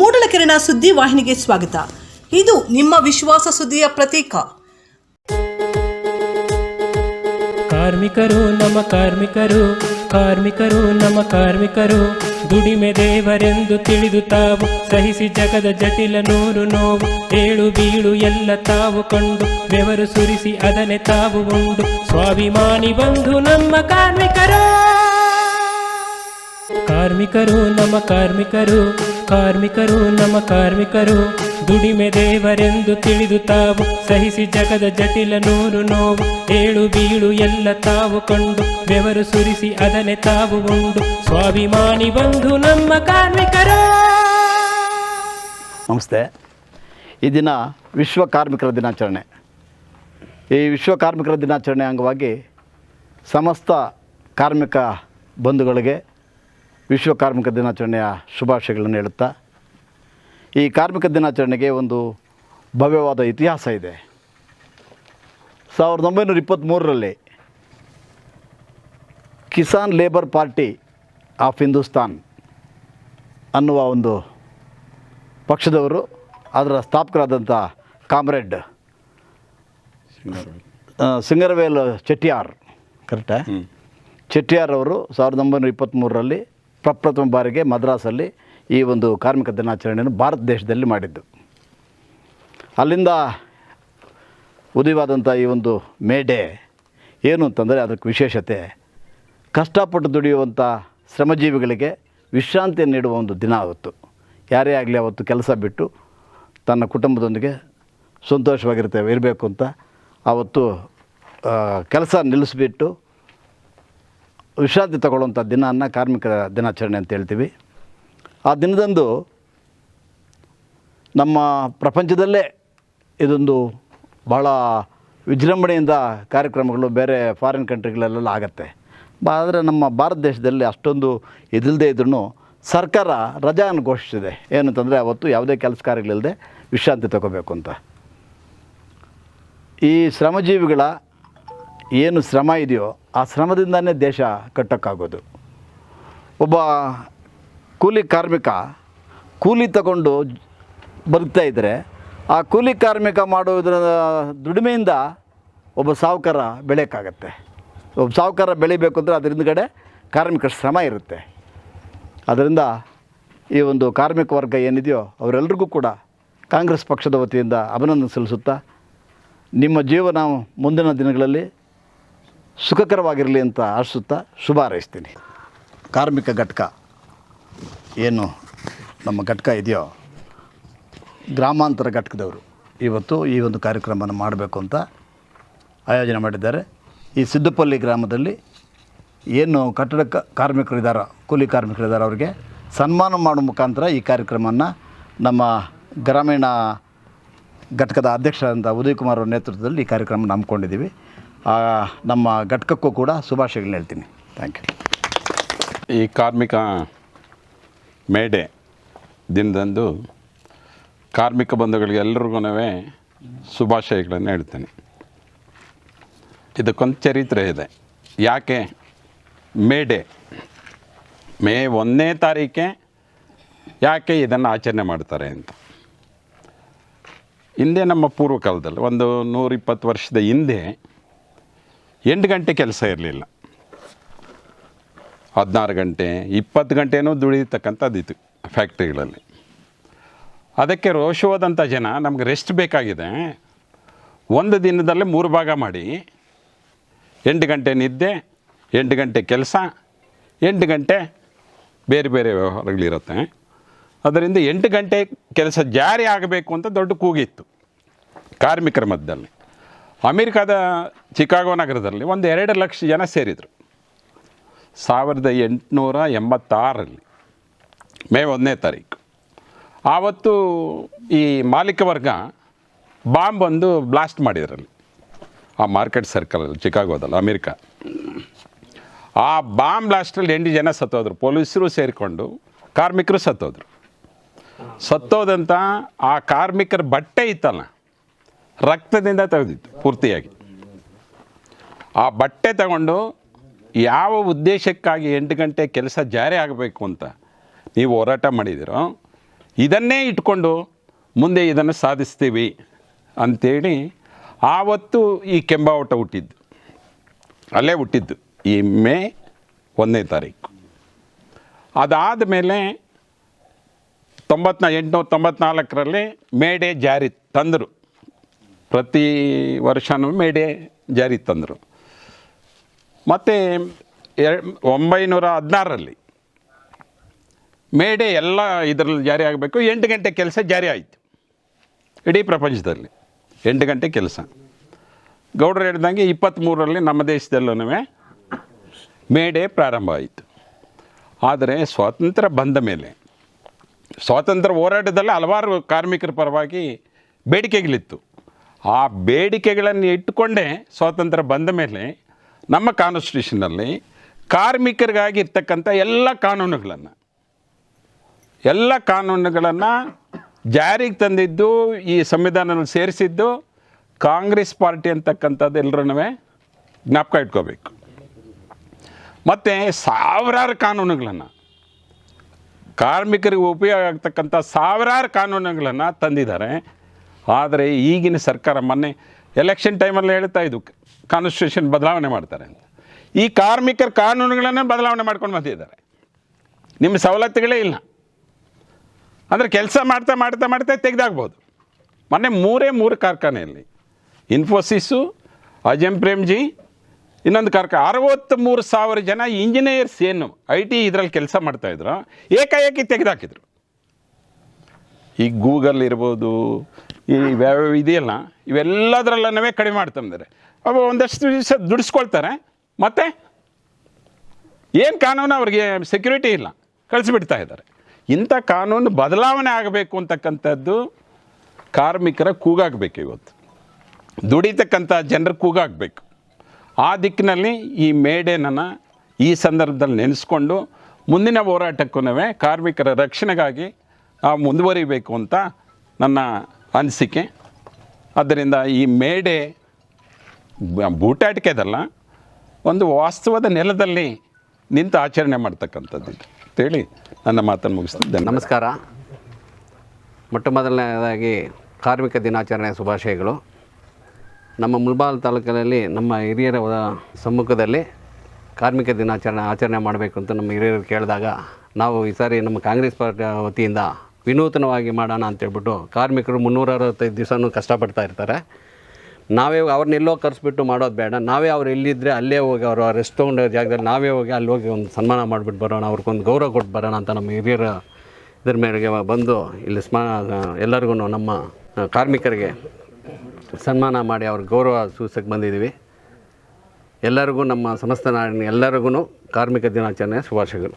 ಮೂಡಲಕೆರೆನ ಸುದ್ದಿ ವಾಹಿನಿಗೆ ಸ್ವಾಗತ. ಇದು ನಿಮ್ಮ ವಿಶ್ವಾಸ ಸುದ್ದಿಯ ಪ್ರತೀಕ. ಕಾರ್ಮಿಕರು ನಮ್ಮ ಕಾರ್ಮಿಕರು ಕಾರ್ಮಿಕರು ನಮ್ಮ ಕಾರ್ಮಿಕರು, ದುಡಿಮೆ ದೇವರೆಂದು ತಿಳಿದು ತಾವು ಸಹಿಸಿ ಜಗದ ಜಟಿಲ ನೂರು ನೋವು, ಏಳು ಬೀಳು ಎಲ್ಲ ತಾವು ಕಂಡು, ಬೆವರು ಸುರಿಸಿ ಅದನೆ ತಾವು ಉಂಡು. ಸ್ವಾಭಿಮಾನಿ ಬಂಧು ನಮ್ಮ ಕಾರ್ಮಿಕರು. ಕಾರ್ಮಿಕರು ನಮ್ಮ ಕಾರ್ಮಿಕರು ಕಾರ್ಮಿಕರು, ನಮ್ಮ ಕಾರ್ಮಿಕರು, ದುಡಿಮೆ ದೇವರೆಂದು ತಿಳಿದು ತಾವು ಸಹಿಸಿ ಜಗದ ಜಟಿಲ ನೂರು ನೋವು, ಏಳು ಬೀಳು ಎಲ್ಲ ತಾವು ಕಂಡು, ಬೆವರು ಸುರಿಸಿ ಅದನೆ ತಾವು ಉಂಡು. ಸ್ವಾಭಿಮಾನಿ ಬಂಧು ನಮ್ಮ ಕಾರ್ಮಿಕರು! ನಮಸ್ತೆ. ಈ ದಿನ ವಿಶ್ವ ಕಾರ್ಮಿಕರ ದಿನಾಚರಣೆ. ಈ ವಿಶ್ವ ಕಾರ್ಮಿಕರ ದಿನಾಚರಣೆ ಅಂಗವಾಗಿ ಸಮಸ್ತ ಕಾರ್ಮಿಕ ಬಂಧುಗಳಿಗೆ ವಿಶ್ವ ಕಾರ್ಮಿಕ ದಿನಾಚರಣೆಯ ಶುಭಾಶಯಗಳನ್ನು ಹೇಳುತ್ತಾ ಈ ಕಾರ್ಮಿಕ ದಿನಾಚರಣೆಗೆ ಒಂದು ಭವ್ಯವಾದ ಇತಿಹಾಸ ಇದೆ. ಸಾವಿರದ ಒಂಬೈನೂರ ಇಪ್ಪತ್ತ್ಮೂರರಲ್ಲಿ Kisan labour party of Hindustan ಅನ್ನುವ ಒಂದು ಪಕ್ಷದವರು ಅದರ ಸ್ಥಾಪಕರಾದಂಥ ಕಾಮ್ರೇಡ್ ಸಿಂಗರವೇಲ್ ಚೆಟ್ಟಿಯಾರ್ ಕರೆಕ್ಟಾ? ಚೆಟ್ಟಿಯಾರ್ ಅವರು ಸಾವಿರದ ಒಂಬೈನೂರ ಇಪ್ಪತ್ತ್ಮೂರರಲ್ಲಿ ಪ್ರಪ್ರಥಮ ಬಾರಿಗೆ ಮದ್ರಾಸಲ್ಲಿ ಈ ಒಂದು ಕಾರ್ಮಿಕ ದಿನಾಚರಣೆಯನ್ನು ಭಾರತ ದೇಶದಲ್ಲಿ ಮಾಡಿದ್ದು. ಅಲ್ಲಿಂದ ಉದಯವಾದಂಥ ಈ ಒಂದು ಮೇಡೆ ಏನು ಅಂತಂದರೆ ಅದಕ್ಕೆ ವಿಶೇಷತೆ, ಕಷ್ಟಪಟ್ಟು ದುಡಿಯುವಂಥ ಶ್ರಮಜೀವಿಗಳಿಗೆ ವಿಶ್ರಾಂತಿಯನ್ನು ನೀಡುವ ಒಂದು ದಿನ ಆವತ್ತು. ಯಾರೇ ಆಗಲಿ ಅವತ್ತು ಕೆಲಸ ಬಿಟ್ಟು ತನ್ನ ಕುಟುಂಬದೊಂದಿಗೆ ಸಂತೋಷವಾಗಿರ್ತೇವೆ, ಇರಬೇಕು ಅಂತ ಆವತ್ತು ಕೆಲಸ ನಿಲ್ಲಿಸ್ಬಿಟ್ಟು ವಿಶ್ರಾಂತಿ ತಗೊಳ್ಳುವಂಥ ದಿನವನ್ನು ಕಾರ್ಮಿಕರ ದಿನಾಚರಣೆ ಅಂತ ಹೇಳ್ತೀವಿ. ಆ ದಿನದಂದು ನಮ್ಮ ಪ್ರಪಂಚದಲ್ಲೇ ಇದೊಂದು ಬಹಳ ವಿಜೃಂಭಣೆಯಿಂದ ಕಾರ್ಯಕ್ರಮಗಳು ಬೇರೆ ಫಾರಿನ್ ಕಂಟ್ರಿಗಳಲ್ಲೆಲ್ಲ ಆಗತ್ತೆ. ಆದರೆ ನಮ್ಮ ಭಾರತ ದೇಶದಲ್ಲಿ ಅಷ್ಟೊಂದು ಇದಿಲ್ಲದೆ ಇದ್ರೂ ಸರ್ಕಾರ ರಜಾನ ಘೋಷಿಸಿದೆ. ಏನಂತಂದರೆ ಅವತ್ತು ಯಾವುದೇ ಕೆಲಸ ಕಾರ್ಯಗಳಿಲ್ಲದೆ ವಿಶ್ರಾಂತಿ ತಗೋಬೇಕು ಅಂತ. ಈ ಶ್ರಮಜೀವಿಗಳ ಏನು ಶ್ರಮ ಇದೆಯೋ ಆ ಶ್ರಮದಿಂದನೇ ದೇಶ ಕಟ್ಟೋಕ್ಕಾಗೋದು. ಒಬ್ಬ ಕೂಲಿ ಕಾರ್ಮಿಕ ಕೂಲಿ ತಗೊಂಡು ಬದುಕ್ತಾ ಇದ್ದರೆ ಆ ಕೂಲಿ ಕಾರ್ಮಿಕ ಮಾಡುವುದರ ದುಡಿಮೆಯಿಂದ ಒಬ್ಬ ಸಾಹುಕಾರ ಬೆಳೆಯೋಕ್ಕಾಗತ್ತೆ. ಒಬ್ಬ ಸಾಹುಕಾರ ಬೆಳಿಬೇಕು ಅಂದರೆ ಅದ್ರ ಹಿಂದ್ಗಡೆ ಕಾರ್ಮಿಕರ ಶ್ರಮ ಇರುತ್ತೆ. ಅದರಿಂದ ಈ ಒಂದು ಕಾರ್ಮಿಕ ವರ್ಗ ಏನಿದೆಯೋ ಅವರೆಲ್ಲರಿಗೂ ಕೂಡ ಕಾಂಗ್ರೆಸ್ ಪಕ್ಷದ ವತಿಯಿಂದ ಅಭಿನಂದನೆ ಸಲ್ಲಿಸುತ್ತಾ ನಿಮ್ಮ ಜೀವನ ಮುಂದಿನ ದಿನಗಳಲ್ಲಿ ಸುಖಕರವಾಗಿರಲಿ ಅಂತ ಆಶಿಸುತ್ತಾ ಶುಭ ಹಾರೈಸ್ತೀನಿ. ಕಾರ್ಮಿಕ ಘಟಕ ಏನು ನಮ್ಮ ಘಟಕ ಇದೆಯೋ ಗ್ರಾಮಾಂತರ ಘಟಕದವರು ಇವತ್ತು ಈ ಒಂದು ಕಾರ್ಯಕ್ರಮವನ್ನು ಮಾಡಬೇಕು ಅಂತ ಆಯೋಜನೆ ಮಾಡಿದ್ದಾರೆ. ಈ ಸಿದ್ದಪಲ್ಲಿ ಗ್ರಾಮದಲ್ಲಿ ಏನು ಕಟ್ಟಡ ಕಾರ್ಮಿಕರಿದ್ದಾರೋ ಕೂಲಿ ಕಾರ್ಮಿಕರಿದ್ದಾರೆ ಅವರಿಗೆ ಸನ್ಮಾನ ಮಾಡೋ ಮುಖಾಂತರ ಈ ಕಾರ್ಯಕ್ರಮವನ್ನು ನಮ್ಮ ಗ್ರಾಮೀಣ ಘಟಕದ ಅಧ್ಯಕ್ಷರಾದಂಥ ಉದಯ್ ಕುಮಾರ್ ಅವರ ನೇತೃತ್ವದಲ್ಲಿ ಈ ಕಾರ್ಯಕ್ರಮ ಹಮ್ಮಿಕೊಂಡಿದ್ದೀವಿ. ಆ, ನಮ್ಮ ಘಟಕಕ್ಕೂ ಕೂಡ ಶುಭಾಶಯಗಳನ್ನ ಹೇಳ್ತೀನಿ. ಥ್ಯಾಂಕ್ ಯು ಈ ಕಾರ್ಮಿಕ ಮೇಡೆ ದಿನದಂದು ಕಾರ್ಮಿಕ ಬಂಧುಗಳಿಗೆ ಎಲ್ರಿಗೂ ಶುಭಾಶಯಗಳನ್ನು ಹೇಳ್ತೇನೆ. ಇದಕ್ಕೊಂದು ಚರಿತ್ರೆ ಇದೆ. ಯಾಕೆ? ಮೇಡೆ ಮೇ ಒಂದನೇ ತಾರೀಕೆ ಯಾಕೆ ಇದನ್ನು ಆಚರಣೆ ಮಾಡ್ತಾರೆ ಅಂತ. ಹಿಂದೆ ನಮ್ಮ ಪೂರ್ವ ಕಾಲದಲ್ಲಿ ಒಂದು ನೂರಿಪ್ಪತ್ತು ವರ್ಷದ ಹಿಂದೆ ಎಂಟು ಗಂಟೆ ಕೆಲಸ ಇರಲಿಲ್ಲ. ಹದಿನಾರು ಗಂಟೆ, ಇಪ್ಪತ್ತು ಗಂಟೆನೂ ದುಡಿತಕ್ಕಂಥದ್ದಿತ್ತು ಫ್ಯಾಕ್ಟ್ರಿಗಳಲ್ಲಿ. ಅದಕ್ಕೆ ರೋಷವಾದಂಥ ಜನ ನಮ್ಗೆ ರೆಸ್ಟ್ ಬೇಕಾಗಿದೆ. ಒಂದು ದಿನದಲ್ಲಿ ಮೂರು ಭಾಗ ಮಾಡಿ. ಎಂಟು ಗಂಟೆ ನಿದ್ದೆ, ಎಂಟು ಗಂಟೆ ಕೆಲಸ, ಎಂಟು ಗಂಟೆ ಬೇರೆ ಬೇರೆ ವ್ಯವಹಾರಗಳಿರುತ್ತೆ. ಅದರಿಂದ ಎಂಟು ಗಂಟೆ ಕೆಲಸ ಜಾರಿ ಆಗಬೇಕು ಅಂತ ದೊಡ್ಡ ಕೂಗಿತ್ತು. ಕಾರ್ಮಿಕರ ಮಧ್ಯದಲ್ಲಿ. ಅಮೇರಿಕಾದ ಚಿಕಾಗೋ ನಗರದಲ್ಲಿ ಒಂದು ಎರಡು ಲಕ್ಷ ಜನ ಸೇರಿದರು. ಸಾವಿರದ ಎಂಟುನೂರ ಎಂಬತ್ತಾರರಲ್ಲಿ, ಮೇ ಒಂದನೇ ತಾರೀಕು. ಆವತ್ತು ಈ ಮಾಲೀಕ ವರ್ಗ ಬಾಂಬ್ ಒಂದು ಬ್ಲಾಸ್ಟ್ ಮಾಡಿದ್ರಲ್ಲಿ. ಆ ಮಾರ್ಕೆಟ್ ಸರ್ಕಲಲ್ಲಿ ಚಿಕಾಗೋದಲ್ಲ, ಅಮೇರಿಕಾ. ಆ ಬಾಂಬ್ ಬ್ಲಾಸ್ಟಲ್ಲಿ ಎಂಟು ಜನ ಸತ್ತೋದ್ರು. ಪೊಲೀಸರು ಸೇರಿಕೊಂಡು ಕಾರ್ಮಿಕರು ಸತ್ತೋದ್ರು. ಸತ್ತೋದಂಥ ಆ ಕಾರ್ಮಿಕರ ಬಟ್ಟೆ ಇತ್ತಲ್ಲ. ರಕ್ತದಿಂದ ತೆಗೆದಿತ್ತು, ಪೂರ್ತಿಯಾಗಿ. ಆ ಬಟ್ಟೆ ತಗೊಂಡು ಯಾವ ಉದ್ದೇಶಕ್ಕಾಗಿ ಎಂಟು ಗಂಟೆ ಕೆಲಸ ಜಾರಿ ಆಗಬೇಕು ಅಂತ ನೀವು ಹೋರಾಟ ಮಾಡಿದಿರೋ, ಇದನ್ನೇ ಇಟ್ಕೊಂಡು ಮುಂದೆ ಇದನ್ನು ಸಾಧಿಸ್ತೀವಿ ಅಂಥೇಳಿ ಆವತ್ತು ಈ ಕೆಂಬಾವಟ ಹುಟ್ಟಿದ್ದು. ಅಲ್ಲೇ ಹುಟ್ಟಿದ್ದು. ಈ ಮೇ ಒಂದನೇ ತಾರೀಕು. ಅದಾದ ಮೇಲೆ ತೊಂಬತ್ನಾ, ಎಂಟುನೂರ ತೊಂಬತ್ನಾಲ್ಕರಲ್ಲಿ ಮೇಡೆ ಜಾರಿ ತಂದರು. ಪ್ರತಿ ವರ್ಷವೂ ಮೇಡೆ ಜಾರಿ ತಂದರು. ಮತ್ತು ಒಂಬೈನೂರ ಹದಿನಾರರಲ್ಲಿ ಮೇಡೆ ಎಲ್ಲ ಇದರಲ್ಲಿ ಜಾರಿ ಆಗಬೇಕು, ಎಂಟು ಗಂಟೆ ಕೆಲಸ ಜಾರಿ ಆಯಿತು. ಇಡೀ ಪ್ರಪಂಚದಲ್ಲಿ ಎಂಟು ಗಂಟೆ ಕೆಲಸ. ಗೌಡರು ಹೇಳ್ದಂಗೆ ಇಪ್ಪತ್ತ್ಮೂರರಲ್ಲಿ ನಮ್ಮ ದೇಶದಲ್ಲೂ ಮೇಡೆ ಪ್ರಾರಂಭ ಆಯಿತು. ಆದರೆ ಸ್ವಾತಂತ್ರ್ಯ ಬಂದ ಮೇಲೆ, ಸ್ವಾತಂತ್ರ್ಯ ಹೋರಾಟದಲ್ಲಿ ಹಲವಾರು ಕಾರ್ಮಿಕರ ಪರವಾಗಿ ಬೇಡಿಕೆಗಳಿತ್ತು. ಆ ಬೇಡಿಕೆಗಳನ್ನು ಇಟ್ಟುಕೊಂಡೇ ಸ್ವಾತಂತ್ರ್ಯ ಬಂದ ಮೇಲೆ ನಮ್ಮ ಕಾನ್ಸ್ಟಿಟ್ಯೂಷನಲ್ಲಿ ಕಾರ್ಮಿಕರಿಗಾಗಿ ಇರ್ತಕ್ಕಂಥ ಎಲ್ಲ ಕಾನೂನುಗಳನ್ನು ಎಲ್ಲ ಕಾನೂನುಗಳನ್ನು ಜಾರಿಗೆ ತಂದಿದ್ದು, ಈ ಸಂವಿಧಾನವನ್ನು ಸೇರಿಸಿದ್ದು ಕಾಂಗ್ರೆಸ್ ಪಾರ್ಟಿ ಅಂತಕ್ಕಂಥದ್ದು ಎಲ್ಲರೂ ಜ್ಞಾಪಕ ಇಟ್ಕೋಬೇಕು. ಮತ್ತು ಸಾವಿರಾರು ಕಾನೂನುಗಳನ್ನು, ಕಾರ್ಮಿಕರಿಗೆ ಉಪಯೋಗ ಆಗ್ತಕ್ಕಂಥ ಸಾವಿರಾರು ಕಾನೂನುಗಳನ್ನು ತಂದಿದ್ದಾರೆ. ಆದರೆ ಈಗಿನ ಸರ್ಕಾರ ಮೊನ್ನೆ ಎಲೆಕ್ಷನ್ ಟೈಮಲ್ಲಿ ಹೇಳ್ತಾ ಇದ್ದು ಕಾನ್ಸ್ಟಿಟ್ಯೂಷನ್ ಬದಲಾವಣೆ ಮಾಡ್ತಾರೆ ಅಂತ. ಈ ಕಾರ್ಮಿಕರ ಕಾನೂನುಗಳನ್ನೇ ಬದಲಾವಣೆ ಮಾಡ್ಕೊಂಡು ಬಂದಿದ್ದಾರೆ. ನಿಮ್ಮ ಸವಲತ್ತುಗಳೇ ಇಲ್ಲ. ಅಂದರೆ ಕೆಲಸ ಮಾಡ್ತಾ ಮಾಡ್ತಾ ಮಾಡ್ತಾ ತೆಗೆದಾಗ್ಬೋದು. ಮೊನ್ನೆ ಮೂರೇ ಮೂರು ಕಾರ್ಖಾನೆಯಲ್ಲಿ ಇನ್ಫೋಸಿಸು ಅಜಯ್ ಪ್ರೇಮ್ಜಿ, ಇನ್ನೊಂದು ಕಾರ್ಖಾನೆ ಅರವತ್ತ್ಮೂರು ಸಾವಿರ ಜನ ಇಂಜಿನಿಯರ್ಸ್ ಏನು ಐ ಟಿ ಇದರಲ್ಲಿ ಕೆಲಸ ಮಾಡ್ತಾಯಿದ್ರು ಏಕಾಏಕಿ ತೆಗೆದಾಕಿದ್ರು. ಈ ಗೂಗಲ್ ಇರ್ಬೋದು ಈ ವ್ಯಾವ ಇದೆಯಲ್ಲ ಇವೆಲ್ಲದರಲ್ಲೇ ಕಡಿಮೆ ಮಾಡ್ತಂದರೆ ಅವ ಒಂದಷ್ಟು ದಿವಸ ದುಡಿಸ್ಕೊಳ್ತಾರೆ, ಮತ್ತು ಏನು ಕಾನೂನು ಅವ್ರಿಗೆ ಸೆಕ್ಯೂರಿಟಿ ಇಲ್ಲ, ಕಳಿಸಿಬಿಡ್ತಾ ಇದ್ದಾರೆ. ಇಂಥ ಕಾನೂನು ಬದಲಾವಣೆ ಆಗಬೇಕು ಅಂತಕ್ಕಂಥದ್ದು ಕಾರ್ಮಿಕರ ಕೂಗಾಗಬೇಕು ಇವತ್ತು. ದುಡಿತಕ್ಕಂಥ ಜನರ ಕೂಗಾಗಬೇಕು. ಆ ದಿಕ್ಕಿನಲ್ಲಿ ಈ ಮೇಡೇನನ್ನು ಈ ಸಂದರ್ಭದಲ್ಲಿ ನೆನೆಸ್ಕೊಂಡು ಮುಂದಿನ ಹೋರಾಟಕ್ಕೂ ಕಾರ್ಮಿಕರ ರಕ್ಷಣೆಗಾಗಿ ಮುಂದುವರಿಬೇಕು ಅಂತ ನನ್ನ ಅನಿಸಿಕೆ. ಅದರಿಂದ ಈ ಮೇಡೆ ಬೂಟಾಟಿಕೆದಲ್ಲ ಒಂದು ವಾಸ್ತವದ ನೆಲದಲ್ಲಿ ನಿಂತು ಆಚರಣೆ ಮಾಡ್ತಕ್ಕಂಥದ್ದು ಅಂತೇಳಿ ನನ್ನ ಮಾತನ್ನು ಮುಗಿಸ್ತಿದ್ದೇನೆ ನಮಸ್ಕಾರ. ಮೊಟ್ಟ ಮೊದಲನೇದಾಗಿ ಕಾರ್ಮಿಕ ದಿನಾಚರಣೆಯ ಶುಭಾಶಯಗಳು. ನಮ್ಮ ಮುಲ್ಬಾಲ್ ತಾಲೂಕಿನಲ್ಲಿ ನಮ್ಮ ಹಿರಿಯರ ಸಮ್ಮುಖದಲ್ಲಿ ಕಾರ್ಮಿಕ ದಿನಾಚರಣೆ ಆಚರಣೆ ಮಾಡಬೇಕು ಅಂತ ನಮ್ಮ ಹಿರಿಯರು ಕೇಳಿದಾಗ ನಾವು ಈ ಸಾರಿ ನಮ್ಮ ಕಾಂಗ್ರೆಸ್ ಪಾರ್ಟಿ ವತಿಯಿಂದ ವಿನೂತನವಾಗಿ ಮಾಡೋಣ ಅಂತೇಳ್ಬಿಟ್ಟು ಕಾರ್ಮಿಕರು ಮುನ್ನೂರ ಅರವತ್ತೈದು ದಿವಸನೂ ಕಷ್ಟಪಡ್ತಾ ಇರ್ತಾರೆ. ನಾವೇ ಅವ್ರನ್ನೆಲ್ಲೋ ಕರೆಸ್ಬಿಟ್ಟು ಮಾಡೋದು ಬೇಡ. ನಾವೇ ಅವ್ರು ಎಲ್ಲಿದ್ದರೆ ಅಲ್ಲೇ ಹೋಗಿ ಅವರು ರೆಸ್ಟ್ ತೊಗೊಂಡ ಜಾಗದಲ್ಲಿ ನಾವೇ ಹೋಗಿ ಅಲ್ಲಿ ಹೋಗಿ ಒಂದು ಸನ್ಮಾನ ಮಾಡಿಬಿಟ್ಟು ಬರೋಣ, ಅವ್ರಿಗೊಂದು ಗೌರವ ಕೊಟ್ಟು ಬರೋಣ ಅಂತ ನಮ್ಮ ಹಿರಿಯರ ಇದ್ರ ಮೇರೆಗೆ ಬಂದು ಇಲ್ಲಿ ಸ್ಮಾ ಎಲ್ಲರಿಗೂ ನಮ್ಮ ಕಾರ್ಮಿಕರಿಗೆ ಸನ್ಮಾನ ಮಾಡಿ ಅವ್ರ ಗೌರವ ಸೂಸಕ್ಕೆ ಬಂದಿದ್ದೀವಿ ಎಲ್ಲರಿಗೂ ನಮ್ಮ ಸಮಸ್ತ ನಾಡಿನ ಎಲ್ಲರಿಗೂ ಕಾರ್ಮಿಕ ದಿನಾಚರಣೆ ಶುಭಾಶಯಗಳು.